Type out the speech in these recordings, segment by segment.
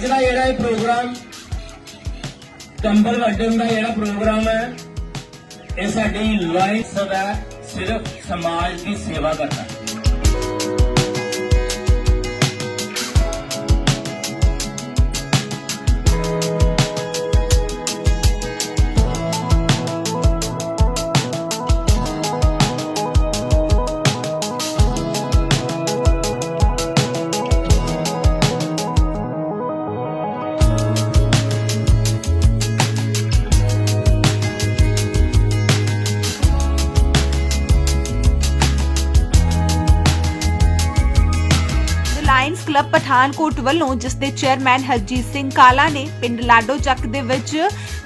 ਅੱਜ ਦਾ ਜਿਹੜਾ ਇਹ ਪ੍ਰੋਗਰਾਮ ਕੰਬਲ ਵੰਡਣ ਦਾ ਜਿਹੜਾ ਪ੍ਰੋਗਰਾਮ ਹੈ, ਇਹ ਸਾਡੀ ਲਾਈਫ ਹੈ, ਸਿਰਫ ਸਮਾਜ ਦੀ ਸੇਵਾ ਕਰਨਾ। ਕਲੱਬ ਪਠਾਨਕੋਟ ਵੱਲੋਂ, ਜਿਸ ਦੇ ਚੇਅਰਮੈਨ ਹਰਜੀਤ ਸਿੰਘ ਕਾਲਾ ਨੇ ਪਿੰਡ ਲਾਡੋ ਚੱਕ ਦੇ ਵਿੱਚ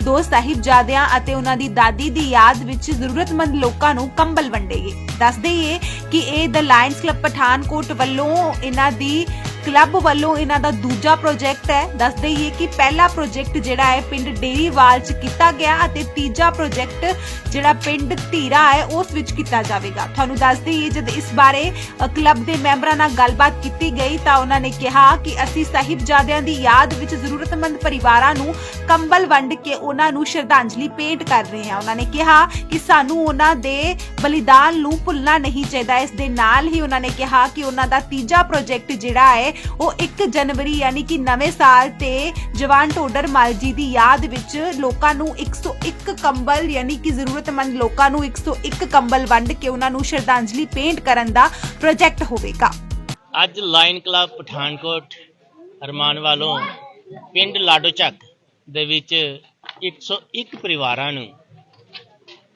ਦੋ ਸਾਹਿਬਜ਼ਾਦਿਆਂ ਅਤੇ ਉਹਨਾਂ ਦੀ ਦਾਦੀ ਦੀ ਯਾਦ ਵਿੱਚ ਜ਼ਰੂਰਤਮੰਦ ਲੋਕਾਂ ਨੂੰ ਕੰਬਲ ਵੰਡੇ ਗਏ। ਦੱਸ ਦਈਏ ਕਿ ਇਹ ਦ ਲਾਇਨਸ ਕਲੱਬ ਪਠਾਨਕੋਟ ਵੱਲੋਂ ਇਹਨਾਂ ਦੀ ਕਲੱਬ ਵੱਲੋਂ ਇਹਨਾਂ ਦਾ ਦੂਜਾ ਪ੍ਰੋਜੈਕਟ ਹੈ। ਦੱਸ ਦਈਏ ਕਿ ਪਹਿਲਾ ਪ੍ਰੋਜੈਕਟ ਜਿਹੜਾ ਹੈ, ਪਿੰਡ ਡੇਰੀਵਾਲ 'ਚ ਕੀਤਾ ਗਿਆ ਅਤੇ ਤੀਜਾ ਪ੍ਰੋਜੈਕਟ ਜਿਹੜਾ ਪਿੰਡ ਧੀਰਾ ਹੈ, ਉਸ ਵਿੱਚ ਕੀਤਾ ਜਾਵੇਗਾ। ਤੁਹਾਨੂੰ ਦੱਸ ਦਈਏ ਜਦ ਇਸ ਬਾਰੇ ਕਲੱਬ ਦੇ ਮੈਂਬਰਾਂ ਨਾਲ ਗੱਲਬਾਤ ਕੀਤੀ ਗਈ ਤਾਂ ਉਹਨਾਂ ਨੇ ਕਿਹਾ ਕਿ ਅਸੀਂ ਸਾਹਿਬਜ਼ਾਦਿਆਂ ਦੀ ਯਾਦ ਵਿੱਚ ਜ਼ਰੂਰਤਮੰਦ ਪਰਿਵਾਰਾਂ ਨੂੰ ਕੰਬਲ ਵੰਡ ਕੇ ਉਹਨਾਂ ਨੂੰ ਸ਼ਰਧਾਂਜਲੀ ਭੇਂਟ ਕਰ ਰਹੇ ਹਾਂ। ਉਹਨਾਂ ਨੇ ਕਿਹਾ ਕਿ ਸਾਨੂੰ ਉਹਨਾਂ ਦੇ ਬਲੀਦਾਨ ਨੂੰ ਭੁੱਲਣਾ ਨਹੀਂ ਚਾਹੀਦਾ। ਇਸ ਦੇ ਨਾਲ ਹੀ ਉਹਨਾਂ ਨੇ ਕਿਹਾ ਕਿ ਉਹਨਾਂ ਦਾ ਤੀਜਾ ਪ੍ਰੋਜੈਕਟ ਜਿਹੜਾ ਹੈ ਉਹ 1 ਜਨਵਰੀ ਯਾਨੀ ਕਿ ਨਵੇਂ ਸਾਲ ਤੇ ਜਵਾਨ ਟੋਡਰ ਮਲ ਜੀ ਦੀ ਯਾਦ ਵਿੱਚ ਲੋਕਾਂ ਨੂੰ 101 ਕੰਬਲ ਯਾਨੀ ਕਿ ਜ਼ਰੂਰਤਮੰਦ ਲੋਕਾਂ ਨੂੰ 101 ਕੰਬਲ ਵੰਡ ਕੇ ਉਹਨਾਂ ਨੂੰ ਸ਼ਰਧਾਂਜਲੀ ਭੇਂਟ ਕਰਨ ਦਾ ਪ੍ਰੋਜੈਕਟ ਹੋਵੇਗਾ। ਅੱਜ ਲਾਇਨ ਕਲੱਬ ਪਠਾਨਕੋਟ ਅਰਮਾਨ ਵੱਲੋਂ ਪਿੰਡ ਲਾਡੋ ਦੇ ਵਿੱਚ 101 ਪਰਿਵਾਰਾਂ ਨੂੰ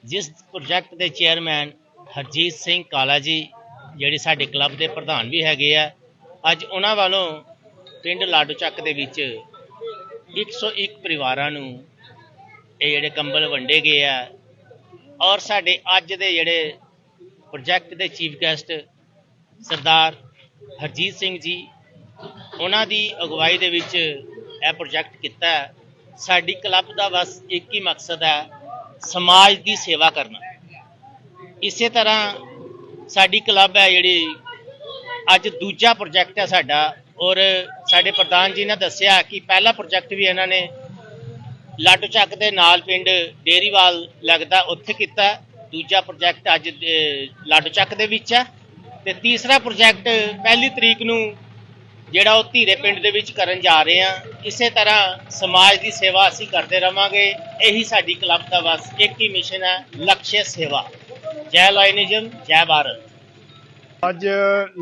ਜਿਸ ਪ੍ਰੋਜੈਕਟ ਦੇ ਚੇਅਰਮੈਨ ਹਰਜੀਤ ਸਿੰਘ ਕਾਲਾ ਜੀ, ਜਿਹੜੇ ਸਾਡੇ ਕਲੱਬ ਦੇ ਪ੍ਰਧਾਨ ਵੀ ਹੈਗੇ ਆ ਅੱਜ ਉਹਨਾਂ ਵੱਲੋਂ ਪਿੰਡ ਲਾਡੂ ਚੱਕ ਦੇ ਵਿੱਚ 101 ਪਰਿਵਾਰਾਂ ਨੂੰ ਇਹ ਜਿਹੜੇ ਕੰਬਲ ਵੰਡੇ ਗਏ ਆ ਔਰ ਸਾਡੇ ਅੱਜ ਦੇ ਜਿਹੜੇ ਪ੍ਰੋਜੈਕਟ ਦੇ ਚੀਫ ਗੈਸਟ ਸਰਦਾਰ ਹਰਜੀਤ ਸਿੰਘ ਜੀ, ਉਹਨਾਂ ਦੀ ਅਗਵਾਈ ਦੇ ਵਿੱਚ ਇਹ ਪ੍ਰੋਜੈਕਟ ਕੀਤਾ ਹੈ। ਸਾਡੀ ਕਲੱਬ ਦਾ ਬਸ ਇੱਕ ਹੀ ਮਕਸਦ ਹੈ ਸਮਾਜ ਦੀ ਸੇਵਾ ਕਰਨਾ। ਇਸੇ ਤਰ੍ਹਾਂ ਸਾਡੀ ਕਲੱਬ ਹੈ ਜਿਹੜੀ ਅੱਜ ਦੂਜਾ ਪ੍ਰੋਜੈਕਟ ਹੈ ਸਾਡਾ ਔਰ ਸਾਡੇ ਪ੍ਰਧਾਨ ਜੀ ਨੇ ਦੱਸਿਆ ਕਿ ਪਹਿਲਾ ਪ੍ਰੋਜੈਕਟ ਵੀ ਇਹਨਾਂ ਨੇ ਲਾਟੋ ਚੱਕ ਦੇ ਨਾਲ ਪਿੰਡ ਡੇਰੀਵਾਲ ਲੱਗਦਾ ਉੱਥੇ ਕੀਤਾ। ਦੂਜਾ ਪ੍ਰੋਜੈਕਟ ਅੱਜ ਅਹ, ਚੱਕ ਦੇ ਵਿੱਚ ਹੈ ਤੇ ਤੀਸਰਾ ਪ੍ਰੋਜੈਕਟ ਪਹਿਲੀ ਤਰੀਕ ਨੂੰ ਜਿਹੜਾ ਉਹ ਧੀਰੇ ਪਿੰਡ ਦੇ ਵਿੱਚ ਕਰਨ ਜਾ ਰਹੇ ਹਾਂ ਇਸੇ ਤਰ੍ਹਾਂ ਸਮਾਜ ਦੀ ਸੇਵਾ ਅਸੀਂ ਕਰਦੇ ਰਵਾਂਗੇ। ਇਹੀ ਸਾਡੀ ਕਲੱਬ ਦਾ ਬਸ ਇੱਕ ਹੀ ਮਿਸ਼ਨ ਹੈ ਲਕਸ਼ਯ ਸੇਵਾ। ਜੈ ਲਾਇਨਿਜ਼ਮ ਜੈ ਭਾਰਤ। ਅੱਜ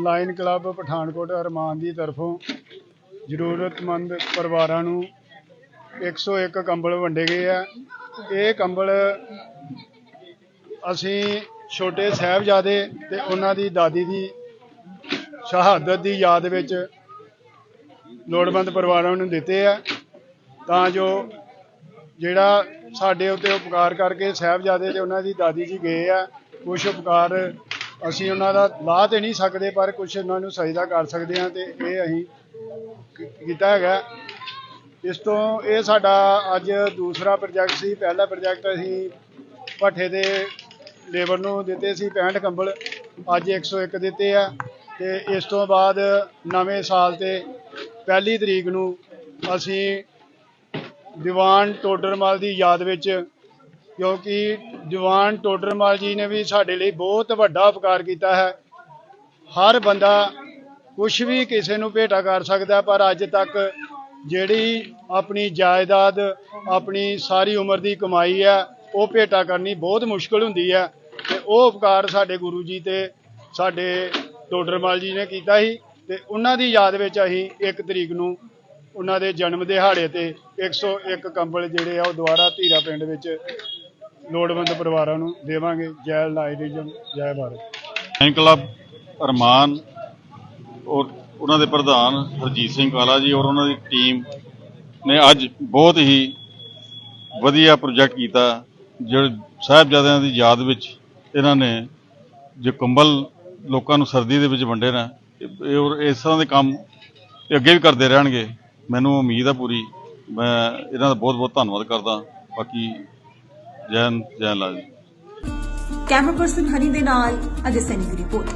ਲਾਇਨ ਕਲੱਬ ਪਠਾਨਕੋਟ ਅਰਮਾਨ ਦੀ ਤਰਫੋਂ ਜ਼ਰੂਰਤਮੰਦ ਪਰਿਵਾਰਾਂ ਨੂੰ 101 ਕੰਬਲ ਵੰਡੇ ਗਏ ਆ। ਇਹ ਕੰਬਲ ਅਸੀਂ ਛੋਟੇ ਸਾਹਿਬਜ਼ਾਦੇ ਤੇ ਉਹਨਾਂ ਦੀ ਦਾਦੀ ਦੀ ਸ਼ਹਾਦਤ ਦੀ ਯਾਦ ਵਿੱਚ ਲੋੜਵੰਦ ਪਰਿਵਾਰਾਂ ਨੂੰ ਦਿੱਤੇ ਆ। ਤਾਂ ਜੋ ਜਿਹੜਾ ਸਾਡੇ ਉੱਤੇ ਉਪਕਾਰ ਕਰਕੇ ਸਾਹਿਬਜ਼ਾਦੇ ਤੇ ਉਹਨਾਂ ਦੀ ਦਾਦੀ ਜੀ ਗਏ ਆ ਕੁਝ ਉਪਕਾਰ ਅਸੀਂ ਉਹਨਾਂ ਦਾ ਲਾਹ ਤੇ ਨਹੀਂ ਸਕਦੇ, ਪਰ ਕੁਝ ਉਹਨਾਂ ਨੂੰ ਸਜਦਾ ਕਰ ਸਕਦੇ ਹਾਂ ਤੇ ਇਹ ਅਸੀਂ ਕੀਤਾ ਹੈਗਾ। ਇਸ ਤੋਂ ਇਹ ਸਾਡਾ ਅੱਜ ਦੂਸਰਾ ਪ੍ਰੋਜੈਕਟ ਸੀ, ਪਹਿਲਾ ਪ੍ਰੋਜੈਕਟ ਅਸੀਂ ਭੱਠੇ ਦੇ ਲੇਬਰ ਨੂੰ ਦਿੱਤੇ ਸੀ 65 ਕੰਬਲ, ਅੱਜ 101 ਦਿੱਤੇ ਆ ਤੇ ਇਸ ਤੋਂ ਬਾਅਦ ਨਵੇਂ ਸਾਲ ਤੇ ਪਹਿਲੀ ਤਰੀਕ ਨੂੰ ਅਸੀਂ ਦੀਵਾਨ ਟੋਡਰਮਲ ਦੀ ਯਾਦ ਵਿੱਚ ਕਿਉਂਕਿ ਜਵਾਨ ਟੋਡਰਮਾਲ ਜੀ ਨੇ ਵੀ ਸਾਡੇ ਲਈ ਬਹੁਤ ਵੱਡਾ ਉਪਕਾਰ ਕੀਤਾ ਹੈ। ਹਰ ਬੰਦਾ ਕੁਝ ਵੀ ਕਿਸੇ ਨੂੰ ਭੇਟਾ ਕਰ ਸਕਦਾ ਪਰ ਅੱਜ ਤੱਕ ਜਿਹੜੀ ਆਪਣੀ ਜਾਇਦਾਦ, ਆਪਣੀ ਸਾਰੀ ਉਮਰ ਦੀ ਕਮਾਈ ਹੈ, ਉਹ ਭੇਟਾ ਕਰਨੀ ਬਹੁਤ ਮੁਸ਼ਕਲ ਹੁੰਦੀ ਹੈ ਤੇ ਉਹ ਉਪਕਾਰ ਸਾਡੇ ਗੁਰੂ ਜੀ ਤੇ ਸਾਡੇ ਟੋਡਰਮਾਲ ਜੀ ਨੇ ਕੀਤਾ ਸੀ ਤੇ ਉਹਨਾਂ ਦੀ ਯਾਦ ਵਿੱਚ ਅਸੀਂ 1 ਤਰੀਕ ਨੂੰ ਉਹਨਾਂ ਦੇ ਜਨਮ ਦਿਹਾੜੇ ਤੇ 101 ਕੰਬਲ ਜਿਹੜੇ ਆ ਉਹ ਦੁਬਾਰਾ ਧੀਰਾ ਪਿੰਡ ਵਿੱਚ ਲੋੜਵੰਦ ਪਰਿਵਾਰਾਂ ਨੂੰ ਦੇਵਾਂਗੇ। ਜੈ ਲਾਇਰਿਜ਼ਮ ਜੈ ਭਾਰਤ। ਲਾਇਨ ਕਲੱਬ ਅਰਮਾਨ ਔਰ ਉਹਨਾਂ ਦੇ ਪ੍ਰਧਾਨ ਹਰਜੀਤ ਸਿੰਘ ਕਾਲਾ ਜੀ ਔਰ ਉਹਨਾਂ ਦੀ ਟੀਮ ਨੇ ਅੱਜ ਬਹੁਤ ਹੀ ਵਧੀਆ ਪ੍ਰੋਜੈਕਟ ਕੀਤਾ। ਜਿਹੜੇ ਸਾਹਿਬਜ਼ਾਦਿਆਂ ਦੀ ਯਾਦ ਵਿੱਚ ਇਹਨਾਂ ਨੇ ਜੋ ਕੰਬਲ ਲੋਕਾਂ ਨੂੰ ਸਰਦੀ ਦੇ ਵਿੱਚ ਵੰਡੇ ਨੇ, ਇਹ- ਔਰ ਇਸ ਤਰ੍ਹਾਂ ਦੇ ਕੰਮ ਅੱਗੇ ਵੀ ਕਰਦੇ ਰਹਿਣਗੇ। ਮੈਨੂੰ ਉਮੀਦ ਹੈ ਪੂਰੀ। ਮੈਂ ਇਹਨਾਂ ਦਾ ਬਹੁਤ ਬਹੁਤ ਧੰਨਵਾਦ ਕਰਦਾ। ਬਾਕੀ ਜੈ ਹਿੰਦ, ਜੈ ਲਾਲ ਜੀ। ਕੈਮਰਾ ਪਰਸਨ ਹਨੀ ਦੇ ਨਾਲ ਅਜੇ ਸੈਨੀ ਦੀ ਰਿਪੋਰਟ।